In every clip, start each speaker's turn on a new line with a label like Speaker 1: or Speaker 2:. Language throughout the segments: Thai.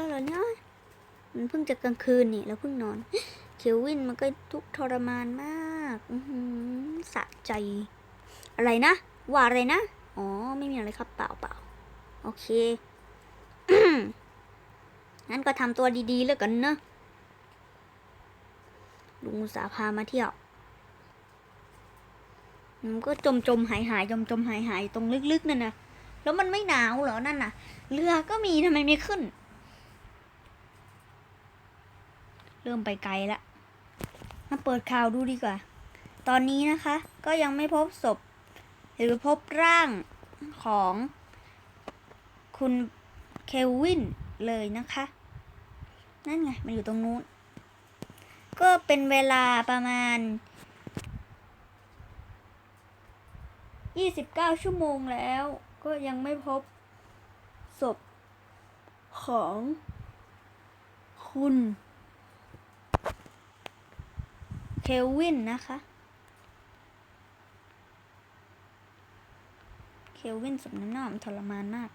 Speaker 1: แล้วเหรอเนี่ยมันเพิ่งจะกลางคืนนี่แล้วเพิ่งนอน เคลวินมันก็ทุกทรมานมากอืสะใจ อะไรนะ ว่าอะไรนะ อ๋อ ไม่มีอะไรครับเปล่าเปล่าโอเคงั้นก็ทำตัวดีๆแล้วกันเนอะลุงสาพามาเที่ยวมันก็จมจมหายหายจมจมหายหายตรงลึกๆนั่นนะแล้วมันไม่หนาวเหรอนั่นน่ะ เรือก็มีทำไมไม่ขึ้น เริ่มไปไกลละ มาเปิดข่าวดูดีกว่า ตอนนี้นะคะ ก็ยังไม่พบศพ หรือพบร่างของคุณเควินเลยนะคะ นั่นไง มันอยู่ตรงนู้น ก็เป็นเวลาประมาณ 29 ชั่วโมงแล้ว ก็ยังไม่พบศพของคุณ เค ลวินนะคะเคลวินสมน้ำหน้ามันทรมานมาก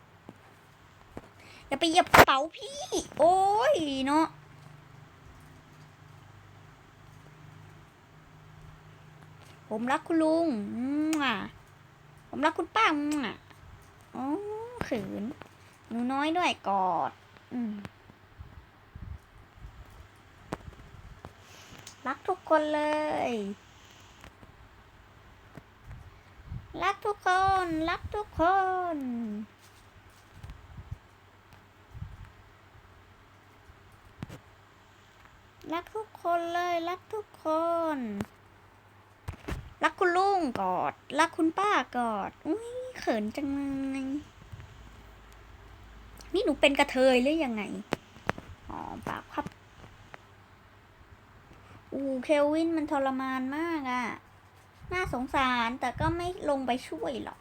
Speaker 1: อย่าไปเหยียบกระเป๋าพี่ โอ้ยเนาะผมรักคุณลุงผมรักคุณป้าอ๋อขืนหนูน้อยด้วยกอด อืม รักทุกคนเลย รักทุกคน รักทุกคน รักทุกคนเลย รักทุกคน รักคุณลุงกอด รักคุณป้ากอด อุ้ยเขินจังเลยนี่หนูเป็นกระเทยหรือยังไง อ๋อปล่าครับ อูเคลวินมันทรมานมากอะ่ะ น่าสงสารแต่ก็ไม่ลงไปช่วยหรอก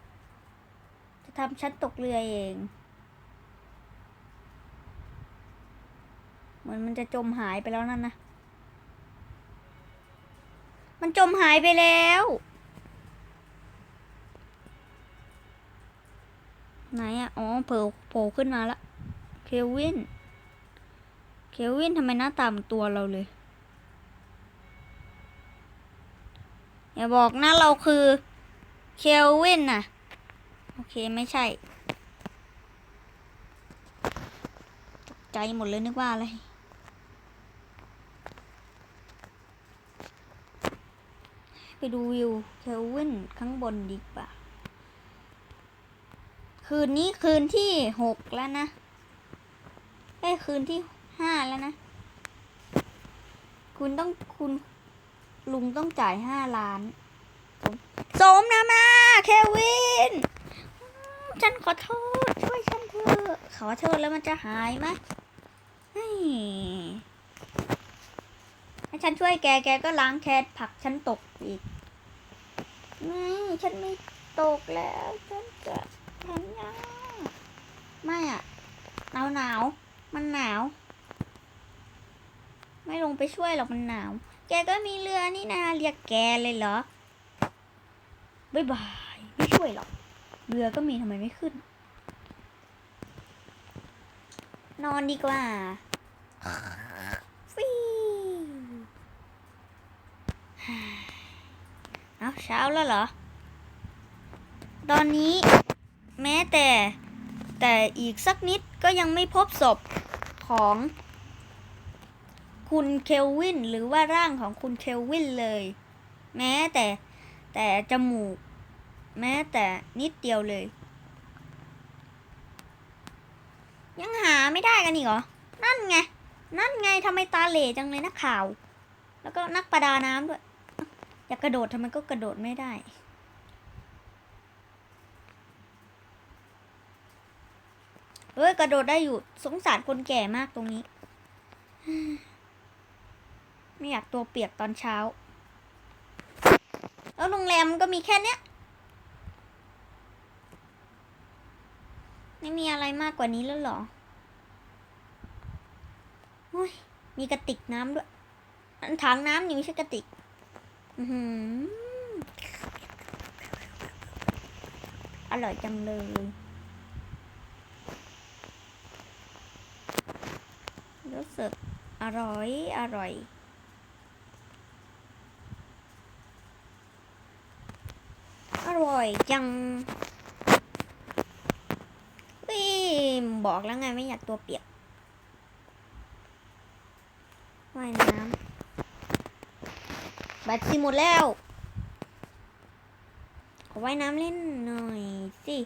Speaker 1: จะทำฉันตกเรือเอง เหมือนมันจะจมหายไปแล้วนั่นนะ มันจมหายไปแล้ว ไหนอะอ๋อเผลโผล่ขึ้นมาละ เคลวิน เคลวินทำไมหน้าตาเหมือนตัวเราเลย อย่าบอกนะเราคือเคลวินน่ะ โอเคไม่ใช่ ตกใจหมดเลยนึกว่าอะไร ไปดูวิวเคลวินข้างบนดีกว่า คืนนี้คืนที่หกแล้วนะเอ้คืนที่ห้าแล้วนะ คุณต้องคุณ ลุงต้องจ่ายห้าล้านสมสมนะมาเควิน ฉันขอโทษ ช่วยฉันเถอะขอโทษแล้วมันจะหายไหมให้ฉันช่วยแกแกก็ล้างแคสผักฉันตกอีกไม่ฉันไม่ตกแล้ว ฉันจะทำยังไม่อะหนาวหนาวมันหนาว ไม่ลงไปช่วยหรอกมันหนาว แกก็มีเรือนี่นาเรียกแกเลยเหรอบ๊ายบายไม่ช่วยหรอกเรือก็มีทำไมไม่ขึ้น นอนดีกว่าฟิวเอาเช้าแล้วเหรอ ตอนนี้ แม้แต่แต่อีกสักนิดก็ยังไม่พบศพของ คุณเคลวินหรือว่าร่างของคุณเคลวินเลย แม้แต่แต่จมูก แม้แต่นิดเดียวเลย ยังหาไม่ได้กันอีกเหรอ นั่นไง นั่นไงทำไมตาเหล่จังเลยนักข่าว แล้วก็นักประดาน้ำด้วย อยากกระโดดทำไมก็กระโดดไม่ได้เฮ้ยกระโดดได้อยู่สงสารคนแก่มากตรงนี้ ไม่อยากตัวเปียกตอนเช้า แล้วโรงแรมก็มีแค่เนี้ย ไม่มีอะไรมากกว่านี้แล้วหรอโอ้ยมีกระติกน้ำด้วย อันถังน้ำนี่ไม่ใช่กระติก อืออร่อยจังเลยเสิร์ฟอร่อย อร่อย อยจังวิบอกแล้วไงไม่อยากตัวเปียกว่ายน้ำแบตซีหมดแล้วขอว่ายน้ำเล่นหน่อยสิ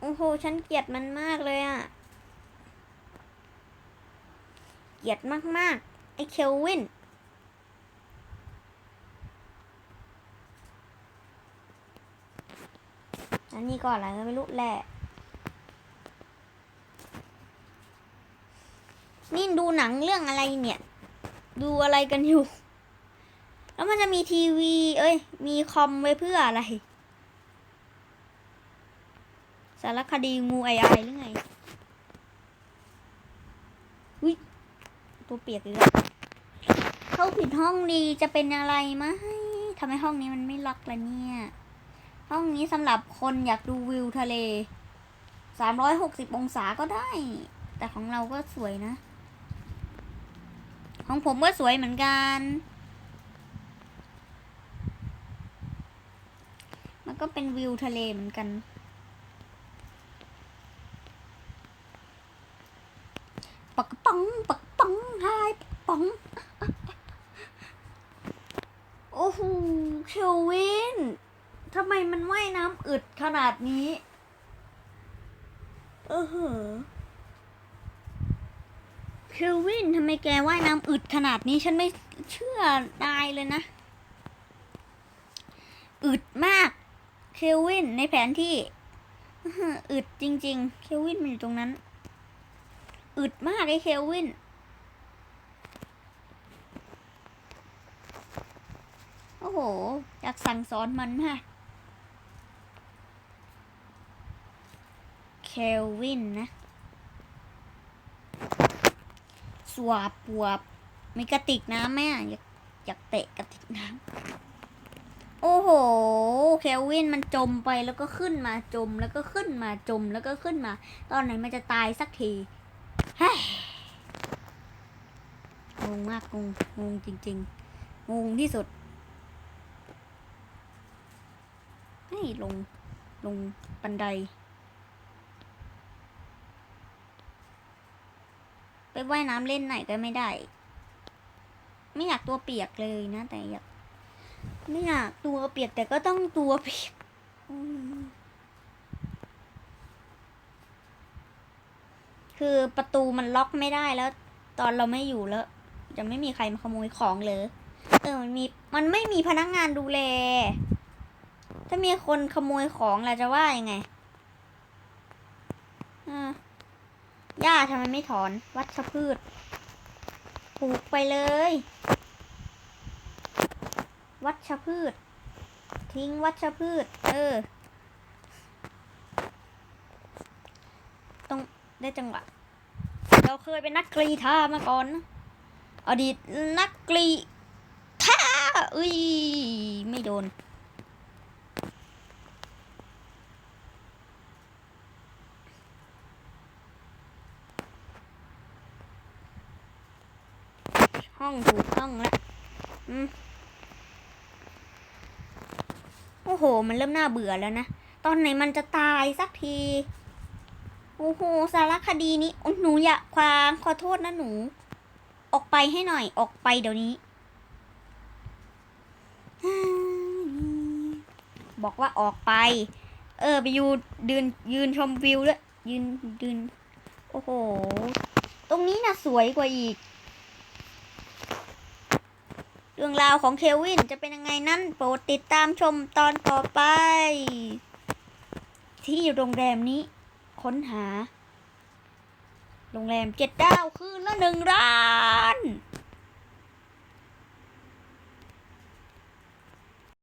Speaker 1: โอ้โห ฉันเกลียดมันมากเลยอะเกลียดมากๆ ไอเคลวิน อันนี้ก็อะไรก็ไม่รู้แหละนี่ดูหนังเรื่องอะไรเนี่ย ดูอะไรกันอยู่ แล้วมันจะมีทีวี เอ้ย มีคอมไว้เพื่ออะไร สารคดีงูไอไอหรือไงอุ้ยตัวเปียกเลยเข้าผิดห้องดีจะเป็นอะไรไหมทำไมห้องนี้มันไม่ล็อกละเนี่ย ห้องนี้สำหรับคนอยากดูวิวทะเลสามร้อยหกสิบองศาก็ได้ แต่ของเราก็สวยนะ ของผมก็สวยเหมือนกัน มันก็เป็นวิวทะเลเหมือนกัน ปักปัง ปักปังไฮปักปัง โอ้โหเควิน ทำไมมันว่ายน้ำอึดขนาดนี้เออเหอะเคลวินทำไมแกว่ายน้ำอึดขนาดนี้ฉันไม่เชื่อได้เลยนะ อึดมาก เคลวินในแผนที่อื้อหืออึดจริง ๆ เคลวินมันอยู่ตรงนั้น อึดมากไอ้เคลวิน โอ้โหอยากสั่งสอนมันมากเค ลวินนะ สวบปวบ มีกระติกน้ำไหมอะอยากอยากเตะกระติกน้ำ โอ้โห เคลวินมันจมไปแล้วก็ขึ้นมาจมแล้วก็ขึ้นมาจมแล้วก็ขึ้นมา ตอนไหนมันจะตายสักทีงงมากงงงงจริง ๆ งงที่สุดให้ลงลงบันได ไปว่ายน้ำเล่นไหนก็ไม่ได้ ไม่อยากตัวเปียกเลยนะ แต่อยากไม่อยากตัวเปียกแต่ก็ต้องตัวเปียกคือประตูมันล็อกไม่ได้แล้ว ตอนเราไม่อยู่แล้ว จะไม่มีใครมาขโมยของเลยเออมันมีมันไม่มีพนักงานดูแล ถ้ามีคนขโมยของเราจะว่ายังไงอ่า หญ้าทำไมไม่ถอน วัชพืช ปลูกไปเลย วัชพืช ทิ้งวัชพืช เออ ต้องได้จังหวะ เราเคยเป็นนักกรีธามาก่อนนะอดีตนักกรีธาอุ้ย ไม่โดน ห้องถูกห้องแล้วอืมโอ้โห มันเริ่มน่าเบื่อแล้วนะ ตอนไหนมันจะตายสักที โอ้โห สารคดีนี้หนูอย่าควางขอโทษนะหนู ออกไปให้หน่อย ออกไปเดี๋ยวนี้ บอกว่าออกไป เออ ไปยืนยืนยืนชมวิวด้วย ยืนยืน โอ้โห ตรงนี้นะสวยกว่าอีก เรื่องราวของเควินจะเป็นยังไงนั้นโปรดติดตามชมตอนต่อไป ที่โรงแรมนี้ ค้นหา โรงแรมเจ็ดดาวคืนละหนึ่งร้าน